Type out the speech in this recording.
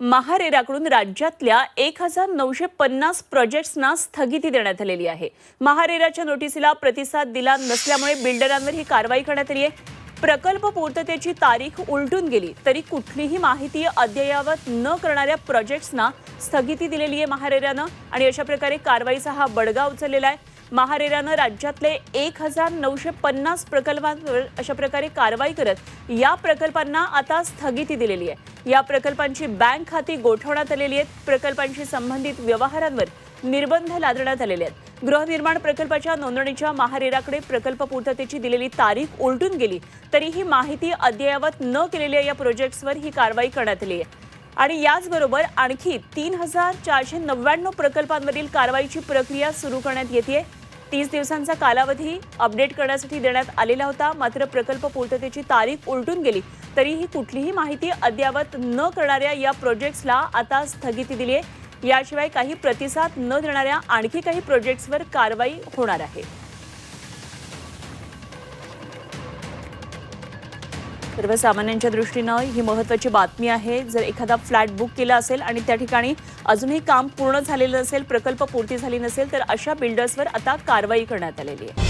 महारेराकडून राज्यातल्या एक हजार नऊशे पन्नास प्रोजेक्ट्सना स्थगिती देण्यात आलेली आहे. महारेराच्या नोटिसीला प्रतिसाद दिला नसल्यामुळे बिल्डरांवर ही कारवाई करण्यात आली आहे. प्रकल्प पूर्ततेची तारीख उलटून गेली तरी कुठलीही माहिती अद्ययावत न करणाऱ्या प्रोजेक्ट्सना स्थगिती दिलेली आहे महारेरानं आणि अशा प्रकारे कारवाईचा हा बडगा उचललेला आहे. महारेरानं राज्यातले एक हजार नऊशे पन्नास प्रकल्पांवर अशा प्रकारे कारवाई करत या प्रकल्पांना आता स्थगिती दिलेली आहे. या प्रकल्पांची बँक खाती गोठवण्यात आलेली आहेत. प्रकल्पांशी संबंधित व्यवहारांवर निर्बंध लादण्यात आलेले आहेत. गृहनिर्माण प्रकल्पाच्या नोंदणीच्या महारेराकडे प्रकल्प पूर्ततेची दिलेली तारीख उलटून गेली तरी ही माहिती अद्ययावत न केलेल्या या प्रोजेक्ट्सवर ही कारवाई करण्यात आली आहे. आणि याचबरोबर आणखी तीन हजार चारशे नव्याण्णव प्रकल्पांवरील कारवाईची प्रक्रिया सुरू करण्यात येते तीस दिवसांचा कालावधी अपडेट करण्यासाठी देण्यात आलेला होता मात्र प्रकल्प पूर्ततेची तारीख उलटून गेली. तरीही कुठलीही माहिती अद्यावत न करणाऱ्या या प्रोजेक्ट्सला आता स्थगिती दिली आहे. याशिवाय काही प्रतिसाद न देणाऱ्या आणखी काही प्रोजेक्ट्सवर कारवाई होणार आहे. सर्वसामान्यांच्या दृष्टीनं ही महत्त्वाची बातमी आहे. जर एखादा फ्लॅट बुक केला असेल आणि त्या ठिकाणी अजूनही काम पूर्ण झालेलं नसेल प्रकल्प पूर्ती झाली नसेल तर अशा बिल्डर्सवर आता कारवाई करण्यात आलेली आहे.